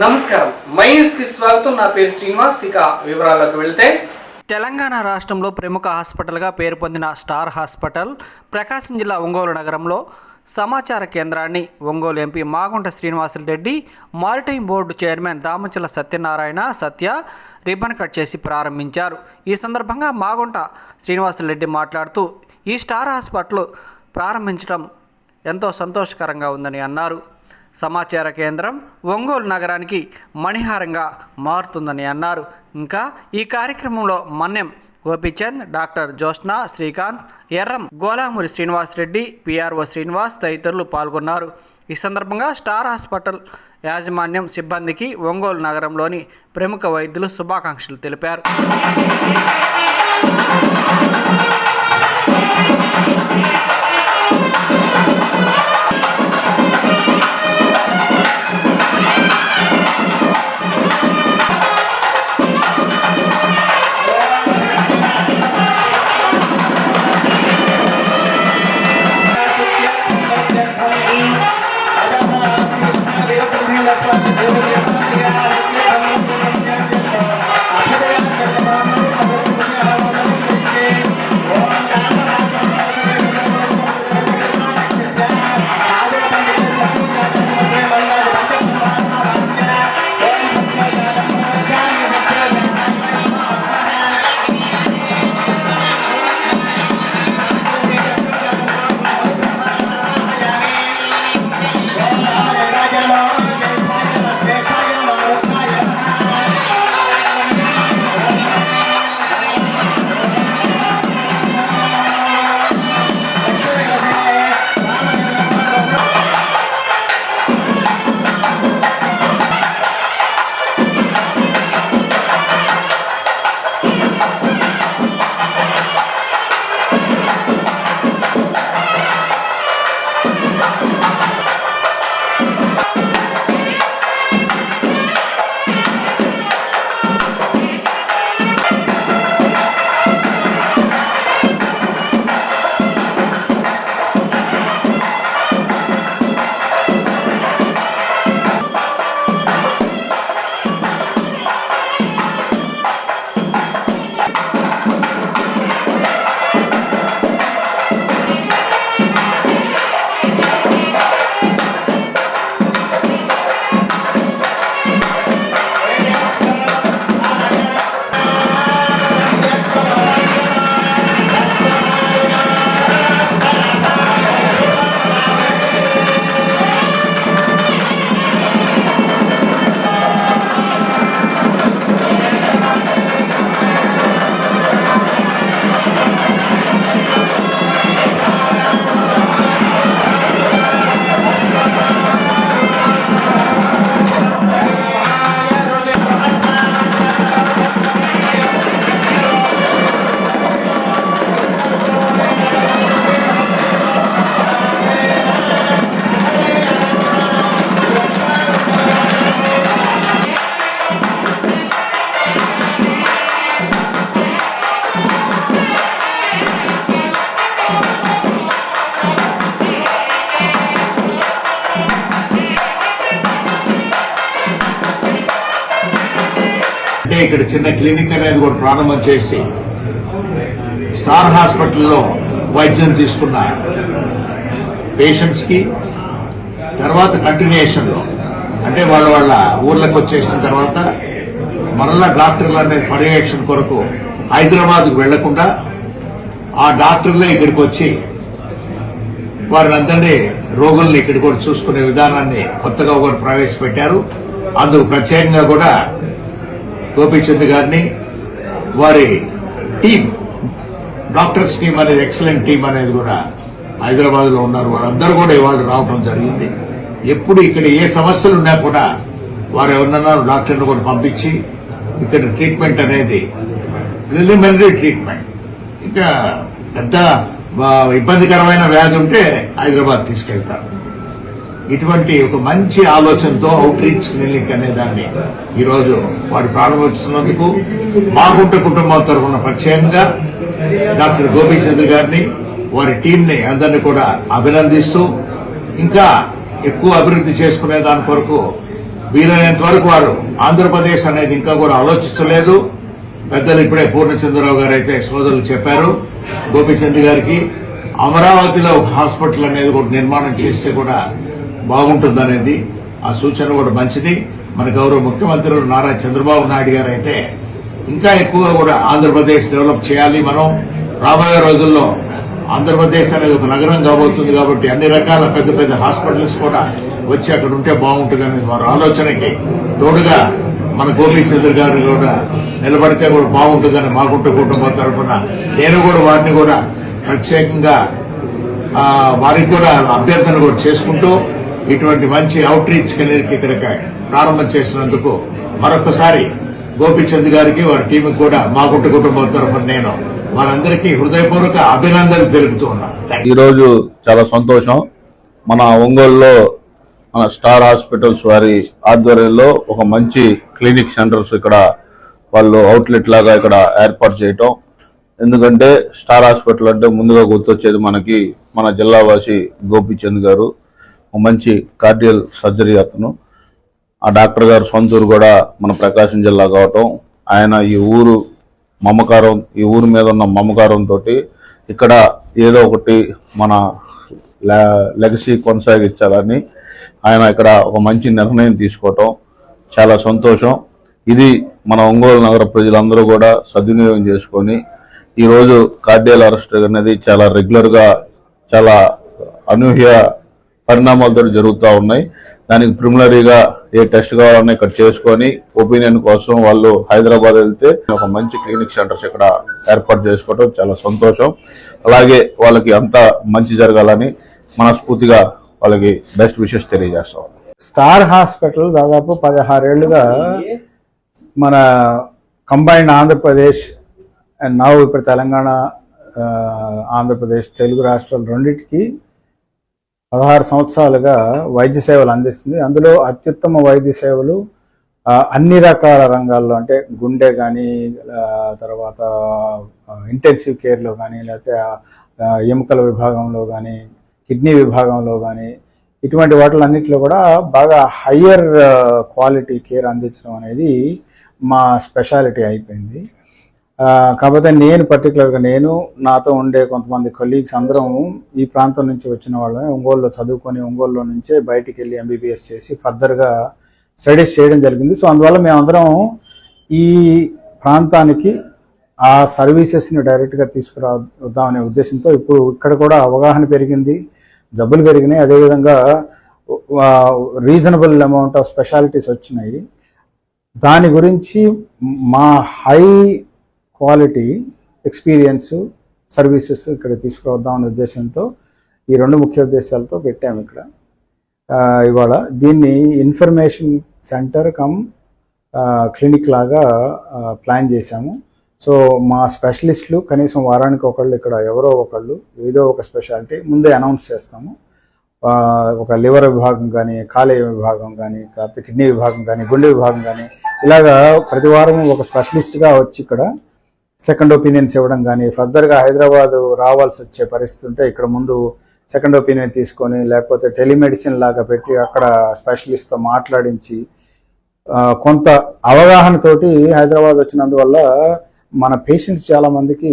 నమస్కారం. మై న్యూస్కి స్వాగతం. నా పేరు శ్రీనివాస్. ఇక వివరాల్లోకి వెళ్తే తెలంగాణ రాష్ట్రంలో ప్రముఖ హాస్పిటల్గా పేరు పొందిన స్టార్ హాస్పిటల్ ప్రకాశం జిల్లా ఒంగోలు నగరంలో సమాచార కేంద్రాన్ని Ongole MP Magunta Srinivasulureddy maritime board chairman Damacharla Satyanarayana Satya ribbon cut చేసి ప్రారంభించారు. ఈ సందర్భంగా మాగుంట శ్రీనివాసులరెడ్డి మాట్లాడుతూ ఈ స్టార్ హాస్పిటల్ ప్రారంభించడం ఎంతో సంతోషకరంగా ఉందని అన్నారు. సమాచార కేంద్రం ఒంగోలు నగరానికి మణిహారంగా మారుతుందని అన్నారు. ఇంకా ఈ కార్యక్రమంలో మన్నెం గోపిచంద్ డాక్టర్ జ్యోత్స్న శ్రీకాంత్ ఎర్రం శ్రీనివాస్ రెడ్డి పిఆర్ఓ శ్రీనివాస్ తదితరులు పాల్గొన్నారు. ఈ సందర్భంగా స్టార్ హాస్పిటల్ యాజమాన్యం సిబ్బందికి ఒంగోలు నగరంలోని ప్రముఖ వైద్యులు శుభాకాంక్షలు తెలిపారు. అంటే ఇక్కడ చిన్న క్లినిక్ అనేది కూడా ప్రారంభం చేసి స్టార్ హాస్పిటల్లో వైద్యం తీసుకున్న పేషెంట్స్కి తర్వాత కంటిన్యూషన్లో అంటే వాళ్ళ వాళ్ళ ఊర్లకు వచ్చేసిన తర్వాత మరలా డాక్టర్లు అనేది పర్యవేక్షణ కొరకు హైదరాబాద్కు వెళ్ళకుండా ఆ డాక్టర్లే ఇక్కడికి వచ్చి వారిని రోగుల్ని ఇక్కడ కూడా చూసుకునే విధానాన్ని కొత్తగా కూడా ప్రవేశపెట్టారు. అందుకు ప్రత్యేకంగా కూడా గోపీచంద్ గారిని వారి టీం డాక్టర్స్ టీం అనేది ఎక్సలెంట్ టీం అనేది కూడా హైదరాబాద్లో ఉన్నారు. వారందరూ కూడా ఇవాళ రావడం జరిగింది. ఎప్పుడు ఇక్కడ ఏ సమస్యలు ఉన్నా కూడా వారు ఎవరన్నా డాక్టర్ని కూడా పంపించి ఇక్కడ ట్రీట్మెంట్ అనేది ప్రిలిమినరీ ట్రీట్మెంట్. ఇంకా పెద్ద ఇబ్బందికరమైన వ్యాధి ఉంటే హైదరాబాద్ తీసుకెళ్తారు. ఇటువంటి ఒక మంచి ఆలోచనతో అవుట్ రీచ్ క్లినిక్ అనే దాన్ని ఈరోజు వాడు ప్రారంభిస్తున్నందుకు మాగుంట కుటుంబం తరఫున ప్రత్యేకంగా డాక్టర్ గోపీచంద్ర గారిని వారి టీంని అందరినీ కూడా అభినందిస్తూ ఇంకా ఎక్కువ అభివృద్ధి చేసుకునే దాని కొరకు వీలైనంత వరకు వారు ఆంధ్రప్రదేశ్ అనేది ఇంకా కూడా ఆలోచించలేదు. పెద్దలు ఇప్పుడే పూర్ణచంద్రరావు గారు అయితే సోదరులు చెప్పారు. గోపీచంద్ గారికి అమరావతిలో ఒక హాస్పిటల్ అనేది కూడా నిర్మాణం చేస్తే కూడా బాగుంటుందనేది ఆ సూచన కూడా మంచిది. మన గౌరవ ముఖ్యమంత్రులు నారా చంద్రబాబు నాయుడు గారు అయితే ఇంకా ఎక్కువగా కూడా ఆంధ్రప్రదేశ్ డెవలప్ చేయాలి మనం. రాబోయే రోజుల్లో ఆంధ్రప్రదేశ్ అనేది ఒక నగరం కాబోతుంది కాబట్టి అన్ని రకాల పెద్ద పెద్ద హాస్పిటల్స్ కూడా వచ్చి అక్కడ ఉంటే బాగుంటుంది అనేది వారి ఆలోచనకి తోడుగా మన గోపీచంద్ర గారు కూడా నిలబడితే కూడా బాగుంటుందని మాగుంట కుటుంబం తరఫున నేను కూడా వారిని కూడా ప్రత్యేకంగా వారికి కూడా అభ్యర్థన కూడా చేసుకుంటూ ఇటువంటి మంచి అవుట్ రీచ్ క్లినిక్ ఇక్కడికి ప్రారంభం చేసినందుకు మరొకసారి గోపిచంద్ గారికి వారి టీం కూడా మాగుంట కుటుంబం తరఫున నేను వారందరికీ హృదయపూర్వక అభినందనలు తెలుపుతూ ఉన్నాను ఈరోజు చాలా సంతోషం. మన ఒంగోలులో మన స్టార్ హాస్పిటల్స్ వారి ఆధ్వర్యంలో ఒక మంచి క్లినిక్ సెంటర్స్ ఇక్కడ వాళ్ళు అవుట్లెట్ లాగా ఇక్కడ ఏర్పాటు చేయటం. ఎందుకంటే స్టార్ హాస్పిటల్ అంటే ముందుగా గుర్తొచ్చేది మనకి మన జిల్లావాసి గోపిచంద్ గారు. మంచి కార్డియల్ సర్జరీ అతను. ఆ డాక్టర్ గారు సొంత ఊరు కూడా మన ప్రకాశం జిల్లా కావటం. ఆయన ఈ ఊరు మమకారం ఈ ఊరు మీద ఉన్న మమకారంతో ఇక్కడ ఏదో ఒకటి మన లెగసీ కొనసాగించాలని ఆయన ఇక్కడ ఒక మంచి నిర్ణయం తీసుకోవటం చాలా సంతోషం. ఇది మన ఒంగోలు నగర ప్రజలందరూ కూడా సద్వినియోగం చేసుకొని ఈరోజు కార్డియల్ అరెస్ట్ అనేది చాలా రెగ్యులర్గా చాలా అనూహ్య పరిణామాలతో జరుగుతూ ఉన్నాయి. దానికి ప్రిమినరీగా ఏ టెస్ట్ కావాలన్నా ఇక్కడ చేసుకొని ఒపీనియన్ కోసం వాళ్ళు హైదరాబాద్ వెళ్తే ఒక మంచి క్లినిక్ సెంటర్స్ ఇక్కడ ఏర్పాటు చేసుకోవడం చాలా సంతోషం. అలాగే వాళ్ళకి అంతా మంచి జరగాలని మనస్ఫూర్తిగా వాళ్ళకి బెస్ట్ విషెస్ తెలియజేస్తాం. స్టార్ హాస్పిటల్ దాదాపు పదహారేళ్ళుగా మన కంబైన్డ్ ఆంధ్రప్రదేశ్ అండ్ నవ్ ఇప్పుడు తెలంగాణ ఆంధ్రప్రదేశ్ తెలుగు రాష్ట్రాలు రెండింటికి పదహారు సంవత్సరాలుగా వైద్య సేవలు అందిస్తుంది. అందులో అత్యుత్తమ వైద్య సేవలు అన్ని రకాల రంగాల్లో అంటే గుండె కానీ తర్వాత ఇంటెన్సివ్ కేర్లో కానీ లేకపోతే ఎముకల విభాగంలో కానీ కిడ్నీ విభాగంలో కానీ ఇటువంటి వాటిలన్నింటిలో కూడా బాగా హయ్యర్ క్వాలిటీ కేర్ అందించడం అనేది మా స్పెషాలిటీ అయిపోయింది. కాకపోతే నేను పర్టికులర్గా నేను నాతో ఉండే కొంతమంది కొలీగ్స్ అందరం ఈ ప్రాంతం నుంచి వచ్చిన వాళ్ళమే. ఒంగోలులో చదువుకొని ఒంగోలులో నుంచే బయటికి వెళ్ళి ఎంబీబీఎస్ చేసి ఫర్దర్గా స్టడీస్ చేయడం జరిగింది. సో అందువల్ల మేమందరం ఈ ప్రాంతానికి ఆ సర్వీసెస్ని డైరెక్ట్గా తీసుకురావద్దామనే ఉద్దేశంతో ఇప్పుడు ఇక్కడ కూడా అవగాహన పెరిగింది జబ్బులు పెరిగినాయి. అదేవిధంగా రీజనబుల్ అమౌంట్ ఆఫ్ స్పెషాలిటీస్ వచ్చినాయి. దాని గురించి మా హై క్వాలిటీ ఎక్స్పీరియన్స్ సర్వీసెస్ ఇక్కడ తీసుకురావద్దాం అనే ఉద్దేశంతో ఈ రెండు ముఖ్య ఉద్దేశాలతో పెట్టాము ఇక్కడ. ఇవాళ దీన్ని ఇన్ఫర్మేషన్ సెంటర్ కమ్ క్లినిక్ లాగా ప్లాన్ చేశాము. సో మా స్పెషలిస్టులు కనీసం వారానికి ఒకళ్ళు ఇక్కడ ఎవరో ఒకళ్ళు ఏదో ఒక స్పెషాలిటీ ముందే అనౌన్స్ చేస్తాము. ఒక లివర్ విభాగం కానీ కాలేయ విభాగం కానీ కాకపోతే కిడ్నీ విభాగం కానీ గుండె విభాగం కానీ ఇలాగా ప్రతి వారం ఒక స్పెషలిస్ట్గా వచ్చి ఇక్కడ సెకండ్ ఒపీనియన్స్ ఇవ్వడం కానీ ఫర్దర్గా హైదరాబాద్ రావాల్సి వచ్చే పరిస్థితి ఉంటే ఇక్కడ ముందు సెకండ్ ఒపీనియన్ తీసుకొని లేకపోతే టెలిమెడిసిన్ లాగా పెట్టి అక్కడ స్పెషలిస్ట్తో మాట్లాడించి కొంత అవగాహనతోటి హైదరాబాద్ వచ్చినందువల్ల మన పేషెంట్స్ చాలా మందికి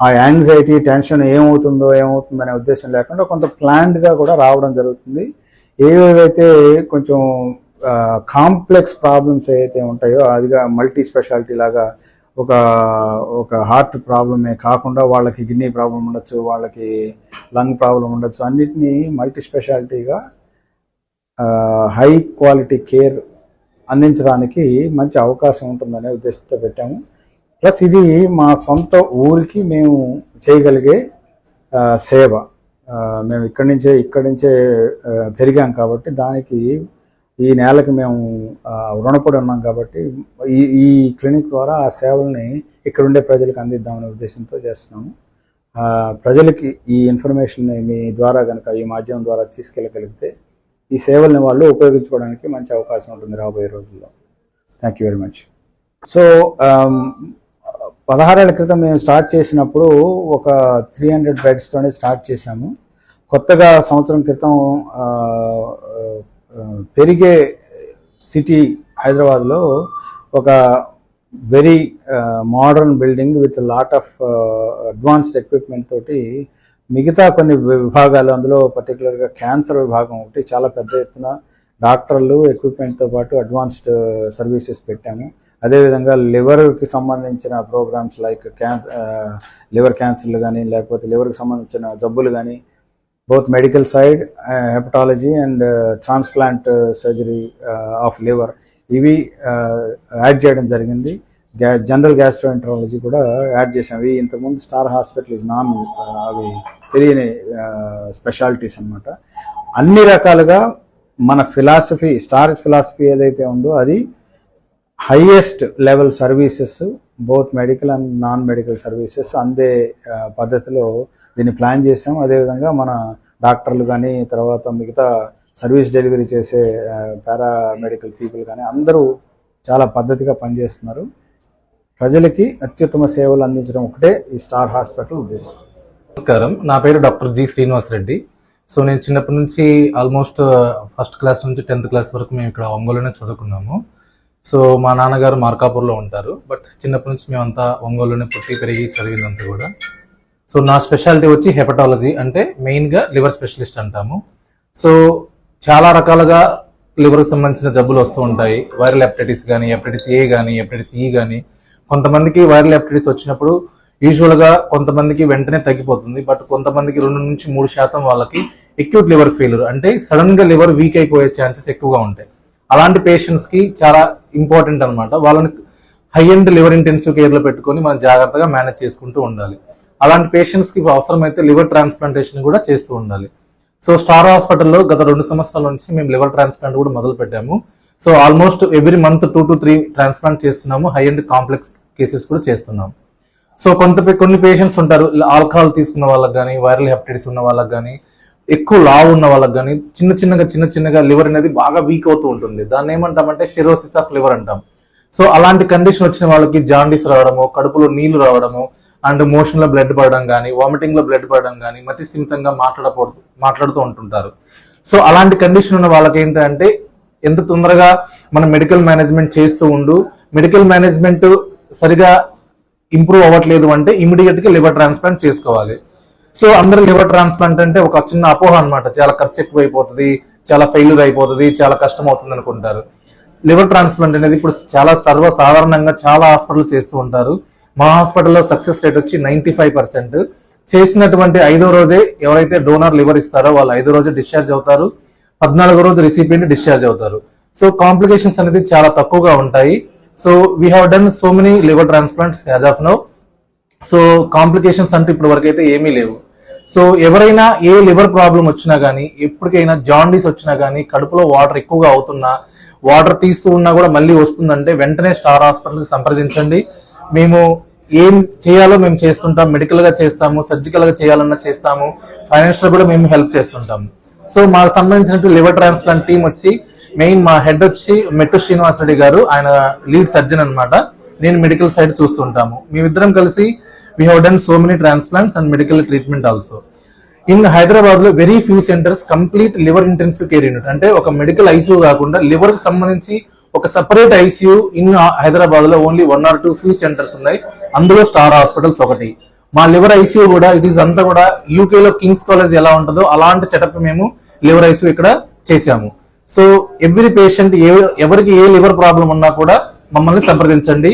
ఆ యాంగ్జైటీ టెన్షన్ ఏమవుతుందో ఏమవుతుందో అనే ఉద్దేశం లేకుండా కొంత ప్లాన్డ్గా కూడా రావడం జరుగుతుంది. ఏవేవైతే కొంచెం కాంప్లెక్స్ ప్రాబ్లమ్స్ ఏవైతే ఉంటాయో అదిగా మల్టీ స్పెషాలిటీ లాగా ఒక ఒక హార్ట్ ప్రాబ్లమే కాకుండా వాళ్ళకి కిడ్నీ ప్రాబ్లం ఉండొచ్చు వాళ్ళకి లంగ్ ప్రాబ్లం ఉండొచ్చు అన్నిటినీ మల్టీ స్పెషాలిటీగా హై క్వాలిటీ కేర్ అందించడానికి మంచి అవకాశం ఉంటుందనే ఉద్దేశంతో పెట్టాము. ప్లస్ ఇది మా సొంత ఊరికి మేము చేయగలిగే సేవ. మేము ఇక్కడి నుంచే ఇక్కడి నుంచే పెరిగాం కాబట్టి దానికి ఈ నేలకి మేము రుణపడి ఉన్నాం కాబట్టి ఈ ఈ క్లినిక్ ద్వారా ఆ సేవల్ని ఇక్కడ ఉండే ప్రజలకు అందిద్దామనే ఉద్దేశంతో చేస్తున్నాము. ప్రజలకి ఈ ఇన్ఫర్మేషన్ మీ ద్వారా కనుక ఈ మాధ్యమం ద్వారా తీసుకెళ్ళగలిగితే ఈ సేవల్ని వాళ్ళు ఉపయోగించుకోవడానికి మంచి అవకాశం ఉంటుంది రాబోయే రోజుల్లో. Thank you very much so పదహారేళ్ళ క్రితం మేము స్టార్ట్ చేసినప్పుడు ఒక త్రీ హండ్రెడ్ బెడ్స్తోనే స్టార్ట్ చేశాము. కొత్తగా సంవత్సరం క్రితం పెరిగే సిటీ హైదరాబాద్లో ఒక very modern building with lot of advanced equipment తోటి మిగతా కొన్ని విభాగాలు అందులో పర్టికులర్గా క్యాన్సర్ విభాగం ఒకటి చాలా పెద్ద ఎత్తున డాక్టర్లు ఎక్విప్మెంట్తో పాటు అడ్వాన్స్డ్ సర్వీసెస్ పెట్టాము. అదేవిధంగా లివర్కి సంబంధించిన ప్రోగ్రామ్స్ లైక్ క్యాన్ లివర్ క్యాన్సర్లు కానీ లేకపోతే లివర్కి సంబంధించిన జబ్బులు కానీ both medical side hepatology and transplant surgery of liver ఇవి uh, యాడ్ చేయడం జరిగింది. జనరల్ గ్యాస్ట్రోఎంట్రాలజీ కూడా యాడ్ చేసాం ఇవి ఇంతకుముందు స్టార్ హాస్పిటల్ ఇస్ నాన్ అవి తెలియని uh, స్పెషాలిటీస్ అన్నమాట. అన్ని రకాలుగా మన ఫిలాసఫీ స్టార్ ఫిలాసఫీ ఏదైతే ఉందో అది highest level services both medical and non medical services అందే uh, పద్ధతిలో దీన్ని ప్లాన్ చేసాం. అదేవిధంగా మన డాక్టర్లు కానీ తర్వాత మిగతా సర్వీస్ డెలివరీ చేసే పారామెడికల్ పీపుల్ కానీ అందరూ చాలా పద్ధతిగా పనిచేస్తున్నారు. ప్రజలకి అత్యుత్తమ సేవలు అందించడం ఒకటే ఈ స్టార్ హాస్పిటల్ ఉద్దేశం. నమస్కారం. నా పేరు doctor G Srinivas Reddy. So నేను చిన్నప్పటి నుంచి ఆల్మోస్ట్ ఫస్ట్ క్లాస్ నుంచి టెన్త్ క్లాస్ వరకు మేము ఇక్కడ ఒంగోలునే చదువుకున్నాము. సో మా నాన్నగారు మార్కాపూర్లో ఉంటారు. బట్ చిన్నప్పటి నుంచి మేమంతా ఒంగోలునే పుట్టి పెరిగి చదివిందంతా కూడా. సో నా స్పెషాలిటీ వచ్చి హెపటాలజీ అంటే మెయిన్గా లివర్ స్పెషలిస్ట్ అంటాము. సో చాలా రకాలుగా లివర్కి సంబంధించిన జబ్బులు వస్తూ ఉంటాయి. వైరల్ హెపటైటిస్ కానీ హెపటైటిస్ ఏ కానీ హెపటైటిస్ ఈ కానీ కొంతమందికి వైరల్ హెపటైటిస్ వచ్చినప్పుడు యూజువల్గా కొంతమందికి వెంటనే తగ్గిపోతుంది. బట్ కొంతమందికి రెండు నుంచి మూడు శాతం వాళ్ళకి ఎక్యూట్ లివర్ ఫెయిల్యూర్ అంటే సడన్గా లివర్ వీక్ అయిపోయే ఛాన్సెస్ ఎక్కువగా ఉంటాయి. అలాంటి పేషెంట్స్కి చాలా ఇంపార్టెంట్ అనమాట వాళ్ళని హై అండ్ లివర్ ఇంటెన్సివ్ కేర్లో పెట్టుకొని మనం జాగ్రత్తగా మేనేజ్ చేసుకుంటూ ఉండాలి. అలాంటి పేషెంట్స్కి అవసరమైతే లివర్ ట్రాన్స్ప్లాంటేషన్ కూడా చేస్తూ ఉండాలి. సో స్టార్ హాస్పిటల్లో గత రెండు సంవత్సరాల నుంచి మేము లివర్ ట్రాన్స్ప్లాంట్ కూడా మొదలు పెట్టాము. So almost every month two to three transplant చేస్తున్నాము. హై అండ్ కాంప్లెక్స్ కేసెస్ కూడా చేస్తున్నాము. సో కొంత కొన్ని పేషెంట్స్ ఉంటారు. ఆల్కహాల్ తీసుకున్న వాళ్ళకి కానీ వైరల్ హెపటైటిస్ ఉన్న వాళ్ళకి కానీ ఎక్కువ లావు ఉన్న వాళ్ళకి కానీ చిన్న చిన్నగా చిన్న చిన్నగా లివర్ అనేది బాగా వీక్ అవుతూ ఉంటుంది. దాన్ని ఏమంటామంటే సిరోసిస్ ఆఫ్ లివర్ అంటాం. సో అలాంటి కండిషన్ వచ్చిన వాళ్ళకి జాండీస్ రావడము కడుపులో నీళ్ళు రావడము అండ్ మోషన్లో బ్లడ్ పడడం కానీ వామిటింగ్లో బ్లడ్ పడడం కానీ మతి స్థిమితంగా మాట్లాడకూడదు మాట్లాడుతూ ఉంటుంటారు. సో అలాంటి కండిషన్ ఉన్న వాళ్ళకి ఏంటంటే ఎంత తొందరగా మనం మెడికల్ మేనేజ్మెంట్ చేస్తూ ఉండు మెడికల్ మేనేజ్మెంట్ సరిగా ఇంప్రూవ్ అవ్వట్లేదు అంటే ఇమీడియట్గా లివర్ ట్రాన్స్ప్లాంట్ చేసుకోవాలి. సో అందరూ లివర్ ట్రాన్స్ప్లాంట్ అంటే ఒక చిన్న అపోహ అనమాట చాలా ఖర్చు ఎక్కువ అయిపోతుంది చాలా ఫెయిల్యూర్ అయిపోతుంది చాలా కష్టం అవుతుంది అనుకుంటారు. లివర్ ట్రాన్స్ప్లాంట్ అనేది ఇప్పుడు చాలా సర్వసాధారణంగా చాలా హాస్పిటల్ చేస్తూ ఉంటారు. మా హాస్పిటల్లో సక్సెస్ రేట్ వచ్చి నైన్టీ ఫైవ్ పర్సెంట్. చేసినటువంటి ఐదో రోజే ఎవరైతే డోనర్ లివర్ ఇస్తారో వాళ్ళు ఐదో రోజే డిశ్చార్జ్ అవుతారు. పద్నాలుగో రోజు రిసిపియంట్ డిశ్చార్జ్ అవుతారు. సో కాంప్లికేషన్స్ అనేది చాలా తక్కువగా ఉంటాయి. So we have done so many liver transplants as of now so complications అంటే ఇప్పటి వరకు అయితే ఏమీ లేవు. సో ఎవరైనా ఏ లివర్ ప్రాబ్లం వచ్చినా కానీ ఎప్పటికైనా జాండీస్ వచ్చినా కానీ కడుపులో వాటర్ ఎక్కువగా అవుతున్నా వాటర్ తీస్తూ ఉన్నా కూడా మళ్ళీ వస్తుందంటే వెంటనే స్టార్ హాస్పిటల్కి సంప్రదించండి. మేము ఏం చేయాలో మేము చేస్తుంటాం. మెడికల్గా చేస్తాము సర్జికల్గా చేయాలన్నా చేస్తాము. ఫైనాన్షియల్ కూడా మేము హెల్ప్ చేస్తుంటాము సో మాకు సంబంధించినట్టు లివర్ ట్రాన్స్ప్లాంట్ టీం వచ్చి మెయిన్ మా హెడ్ వచ్చి మెట్టు శ్రీనివాస్ రెడ్డి గారు ఆయన లీడ్ సర్జన్ అనమాట నేను మెడికల్ సైడ్ చూస్తుంటాము. మేమిద్దరం కలిసి we have done so many transplants and medical treatment also in హైదరాబాద్లో very few centres complete liver intensive care unit అంటే ఒక మెడికల్ ఐసీయూ కాకుండా లివర్కి సంబంధించి ఒక సపరేట్ ఐసీయూ ఇన్ హైదరాబాద్లో only one or two few centres ఉన్నాయి. అందులో స్టార్ హాస్పిటల్స్ ఒకటి. మా లివర్ ఐసీయూ కూడా ఇట్ ఈస్ అంతా కూడా యూకే లో కింగ్స్ కాలేజ్ ఎలా ఉంటుందో అలాంటి సెటప్ మేము లివర్ ఐసీయూ ఇక్కడ చేశాము. సో ఎవ్రీ పేషెంట్ ఏ ఎవరికి ఏ లివర్ ప్రాబ్లం ఉన్నా కూడా మమ్మల్ని సంప్రదించండి.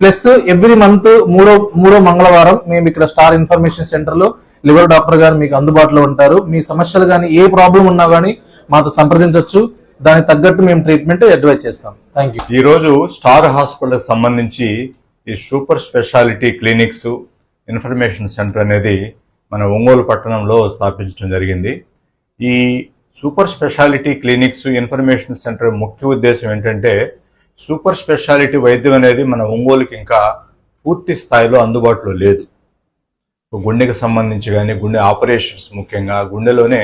ప్లస్ ఎవ్రీ మంత్ మూడో మూడో మంగళవారం మేము ఇక్కడ స్టార్ ఇన్ఫర్మేషన్ సెంటర్లో లివర్ డాక్టర్ గారు మీకు అందుబాటులో ఉంటారు. మీ సమస్యలు కానీ ఏ ప్రాబ్లం ఉన్నా కానీ మాతో సంప్రదించవచ్చు దానికి తగ్గట్టు మేము ట్రీట్మెంట్ అడ్వైజ్ చేస్తాం. థ్యాంక్ యూ ఈ రోజు స్టార్ హాస్పిటల్ సంబంధించి ఈ super speciality clinics information centre అనేది మన ఒంగోలు పట్టణంలో స్థాపించడం జరిగింది. ఈ super speciality clinics information centre ముఖ్య ఉద్దేశం ఏంటంటే సూపర్ స్పెషాలిటీ వైద్యం అనేది మన ఒంగోలుకి ఇంకా పూర్తి స్థాయిలో అందుబాటులో లేదు. గుండెకి సంబంధించి కానీ గుండె ఆపరేషన్స్ ముఖ్యంగా గుండెలోనే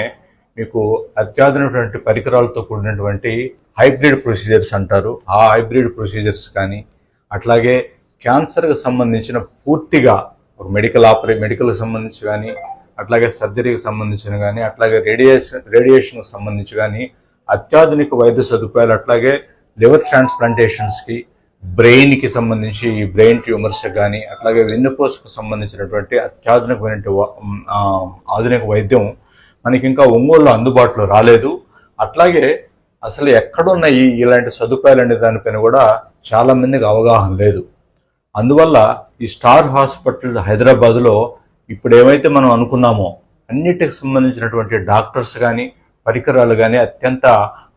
మీకు అత్యాధునటువంటి పరికరాలతో కూడినటువంటి హైబ్రిడ్ ప్రొసీజర్స్ అంటారు. ఆ హైబ్రిడ్ ప్రొసీజర్స్ కానీ అట్లాగే క్యాన్సర్కి సంబంధించిన పూర్తిగా ఒక మెడికల్ ఆపరే మెడికల్కి సంబంధించి కానీ అట్లాగే సర్జరీకి సంబంధించిన కానీ అట్లాగే రేడియేషన్ రేడియేషన్కి సంబంధించి కానీ అత్యాధునిక వైద్య సదుపాయాలు అట్లాగే లివర్ ట్రాన్స్ప్లాంటేషన్స్కి బ్రెయిన్కి సంబంధించి ఈ బ్రెయిన్ ట్యూమర్స్ కానీ అట్లాగే వెన్నుపోసుకు సంబంధించినటువంటి అత్యాధునికమైన ఆధునిక వైద్యం మనకి ఇంకా ఒంగోలులో అందుబాటులో రాలేదు. అట్లాగే అసలు ఎక్కడున్నాయి ఇలాంటి సదుపాయాలు అనే దానిపైన కూడా చాలా మందికి అవగాహన లేదు. అందువల్ల ఈ స్టార్ హాస్పిటల్ హైదరాబాద్లో ఇప్పుడు ఏమైతే మనం అనుకున్నామో అన్నిటికి సంబంధించినటువంటి డాక్టర్స్ కానీ పరికరాలు కానీ అత్యంత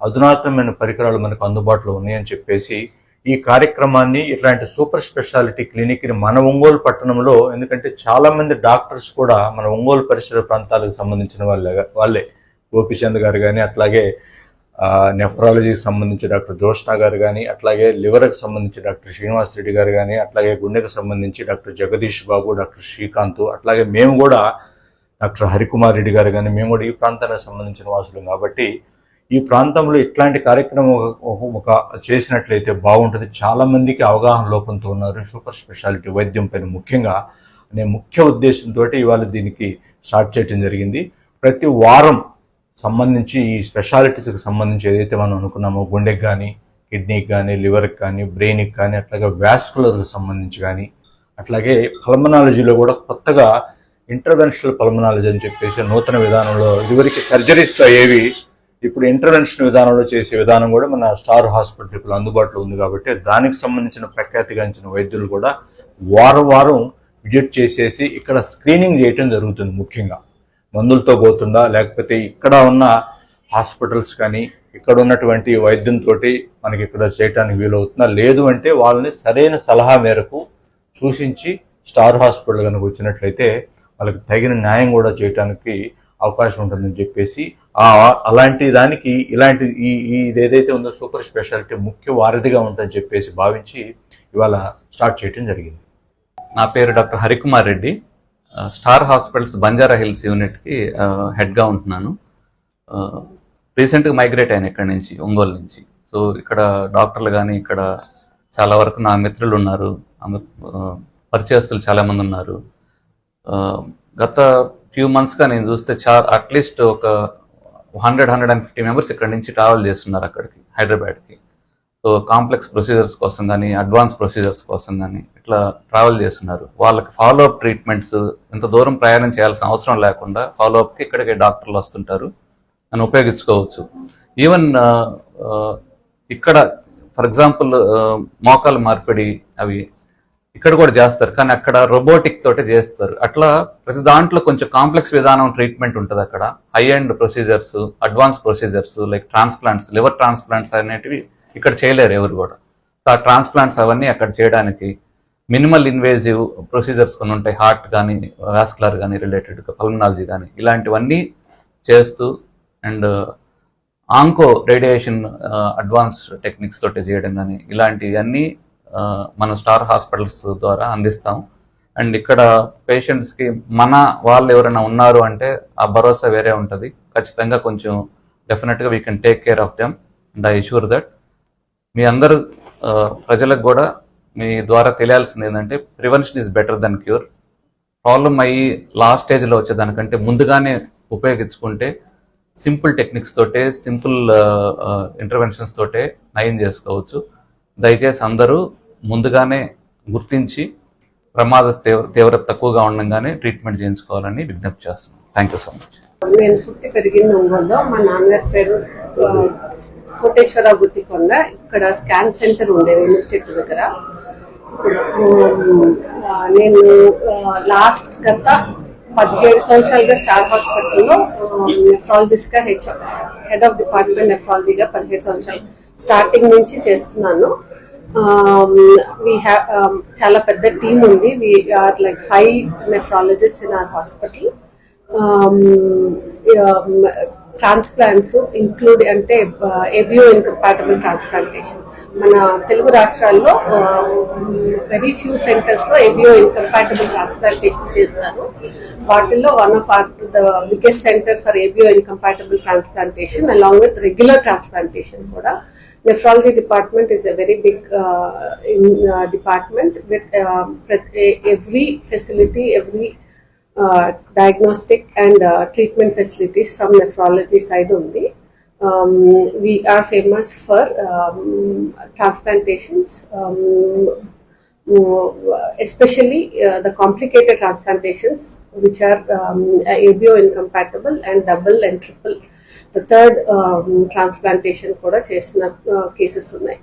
అధునాతనమైన పరికరాలు మనకు అందుబాటులో ఉన్నాయని చెప్పేసి ఈ కార్యక్రమాన్ని ఇట్లాంటి సూపర్ స్పెషాలిటీ క్లినిక్ని మన ఒంగోలు పట్టణంలో ఎందుకంటే చాలా మంది డాక్టర్స్ కూడా మన ఒంగోలు పరిసర ప్రాంతాలకు సంబంధించిన వాళ్ళే వాళ్ళే. గోపిచంద్ గారు కానీ అట్లాగే నెఫ్రాలజీకి సంబంధించి డాక్టర్ జోష్ణ గారు కానీ అట్లాగే లివర్కి సంబంధించి డాక్టర్ శ్రీనివాస్ రెడ్డి గారు కానీ అట్లాగే గుండెకు సంబంధించి డాక్టర్ జగదీష్ బాబు డాక్టర్ శ్రీకాంత్ అట్లాగే మేము కూడా డాక్టర్ హరికుమార్ రెడ్డి గారు కానీ మేము కూడా ఈ ప్రాంతానికి సంబంధించిన వాసులు కాబట్టి ఈ ప్రాంతంలో ఇట్లాంటి కార్యక్రమం ఒక- ఒక- చేసినట్లయితే బాగుంటుంది. చాలా మందికి అవగాహన లోపంతో ఉన్నారు. సూపర్ స్పెషాలిటీ వైద్యం పైన ముఖ్యంగా అనే ముఖ్య ఉద్దేశంతో ఇవాళ దీనికి స్టార్ట్ చేయడం జరిగింది. ప్రతి వారం సంబంధించి ఈ స్పెషాలిటీస్కి సంబంధించి ఏదైతే మనం అనుకున్నామో గుండెకి కానీ కిడ్నీకి కానీ లివర్కి కానీ బ్రెయిన్కి కానీ అట్లాగే వ్యాస్కులర్కి సంబంధించి కానీ అట్లాగే పల్మనాలజీలో కూడా కొత్తగా ఇంటర్వెన్షనల్ పల్మనాలజీ అని చెప్పేసి నూతన విధానంలో ఇదివరకు సర్జరీస్తో అయ్యేవి ఇప్పుడు ఇంటర్వెన్షన్ విధానంలో చేసే విధానం కూడా మన స్టార్ హాస్పిటల్ అందుబాటులో ఉంది కాబట్టి దానికి సంబంధించిన ప్రఖ్యాతిగాంచిన వైద్యులు కూడా వారం వారం విజిట్ చేసేసి ఇక్కడ స్క్రీనింగ్ చేయటం జరుగుతుంది ముఖ్యంగా. మందులతో పోతుందా? లేకపోతే ఇక్కడ ఉన్న హాస్పిటల్స్ కానీ ఇక్కడ ఉన్నటువంటి వైద్యంతో మనకి ఇక్కడ చేయడానికి వీలవుతుందా? లేదు అంటే వాళ్ళని సరైన సలహా మేరకు సూచించి స్టార్ హాస్పిటల్ కనుక వచ్చినట్లయితే వాళ్ళకి తగిన న్యాయం కూడా చేయడానికి అవకాశం ఉంటుందని చెప్పేసి అలాంటి దానికి ఇలాంటి ఈ ఇది ఏదైతే ఉందో సూపర్ స్పెషాలిటీ ముఖ్య వారధిగా ఉందని చెప్పేసి భావించి ఇవాళ స్టార్ట్ చేయడం జరిగింది. నా పేరు doctor Harikumar Reddy. Star hospitals Banjara hills యూనిట్కి హెడ్గా ఉంటున్నాను. రీసెంట్గా మైగ్రేట్ అయ్యాను ఇక్కడి నుంచి ఒంగోలు నుంచి. సో ఇక్కడ డాక్టర్లు కానీ ఇక్కడ చాలా వరకు నా మిత్రులు ఉన్నారు. ఆమె, పరిచయస్తులు చాలామంది ఉన్నారు. గత ఫ్యూ మంత్స్గా నేను చూస్తే చా అట్లీస్ట్ ఒక hundred hundred and fifty members ఇక్కడ నుంచి ట్రావెల్ చేస్తున్నారు అక్కడికి హైదరాబాద్కి. సో కాంప్లెక్స్ ప్రొసీజర్స్ కోసం కానీ అడ్వాన్స్ ప్రొసీజర్స్ కోసం కానీ ఇట్లా ట్రావెల్ చేస్తున్నారు. వాళ్ళకి ఫాలో అప్ ట్రీట్మెంట్స్ ఇంత దూరం ప్రయాణం చేయాల్సిన అవసరం లేకుండా ఫాలో అప్కి ఇక్కడికే డాక్టర్లు వస్తుంటారు. అని ఉపయోగించుకోవచ్చు. ఈవెన్ ఇక్కడ ఫర్ ఎగ్జాంపుల్ మోకాలు మార్పిడి అవి ఇక్కడ కూడా చేస్తారు కానీ అక్కడ రోబోటిక్ తోటి చేస్తారు. అట్లా ప్రతి దాంట్లో కొంచెం కాంప్లెక్స్ విధానం ట్రీట్మెంట్ ఉంటుంది అక్కడ. High and procedures advance procedures like transplants liver transplants అనేటివి ఇక్కడ చేయలేరు ఎవరు కూడా. ఆ ట్రాన్స్ప్లాంట్స్ అవన్నీ అక్కడ చేయడానికి మినిమల్ ఇన్వేజివ్ ప్రొసీజర్స్ కొన్ని ఉంటాయి హార్ట్ కానీ వాస్కులర్ కానీ రిలేటెడ్ పల్మనాలజీ కానీ ఇలాంటివన్నీ చేస్తూ and onco radiation advance techniques తోటి చేయడం కానీ ఇలాంటివన్నీ మన స్టార్ హాస్పిటల్స్ ద్వారా అందిస్తాం. అండ్ ఇక్కడ పేషెంట్స్కి మన వాళ్ళు ఎవరైనా ఉన్నారు అంటే ఆ భరోసా వేరే ఉంటుంది. ఖచ్చితంగా కొంచెం డెఫినెట్గా we can take care of them and I sure that మీ అందరూ ప్రజలకు కూడా మీ ద్వారా తెలియాల్సింది ఏంటంటే prevention is better than cure problem అయ్యి లాస్ట్ స్టేజ్లో వచ్చేదానికంటే ముందుగానే ఉపయోగించుకుంటే సింపుల్ టెక్నిక్స్ తోటే సింపుల్ ఇంటర్వెన్షన్స్ తోటే నయం చేసుకోవచ్చు. దయచేసి అందరూ ముందుగానే గుర్తించి ప్రమాద తీవ్ర తీవ్రత తక్కువగా ఉండగానే ట్రీట్మెంట్ చేయించుకోవాలని విజ్ఞప్తి చేస్తున్నాను థ్యాంక్ యూ సో మచ్ నేను పుట్టి పెరిగింది ఒంగోలులో. మా నాన్నగారి పేరు కోటేశ్వర కోటేశ్వరరావు గుత్తికొండ ఇక్కడ స్కాన్ సెంటర్ ఉండేది ఎనుగు చెట్టు దగ్గర. నేను లాస్ట్ గత పదిహేడు సంవత్సరాలుగా స్టార్ హాస్పిటల్లో నెఫ్రాలజిస్ట్గా హెచ్ హెడ్ ఆఫ్ డిపార్ట్మెంట్ నెఫ్రాలజీగా పదిహేడు సంవత్సరాలు స్టార్టింగ్ నుంచి చేస్తున్నాను. వీ హ్యావ్ చాలా పెద్ద టీం ఉంది. We are like five nephrologist in our hospital transplants include అంటే ఎబియో ఇన్కంపాటబుల్ ట్రాన్స్ప్లాంటేషన్ మన తెలుగు రాష్ట్రాల్లో వెరీ ఫ్యూ సెంటర్స్లో ఎబియో ఇన్కంపాటబుల్ ట్రాన్స్ప్లాంటేషన్ చేస్తారు. వాటిల్లో one of our the biggest centre for A B O incompatible transplantation along with regular transplantation కూడా. Nephrology department is a very big uh, in, uh, department with uh, every facility every diagnostic and treatment facilities from nephrology side ఉంది we are famous for transplantations especially the complicated transplantations which are A B O incompatible and double and triple the third transplantation కూడా చేసిన cases ఉన్నాయి.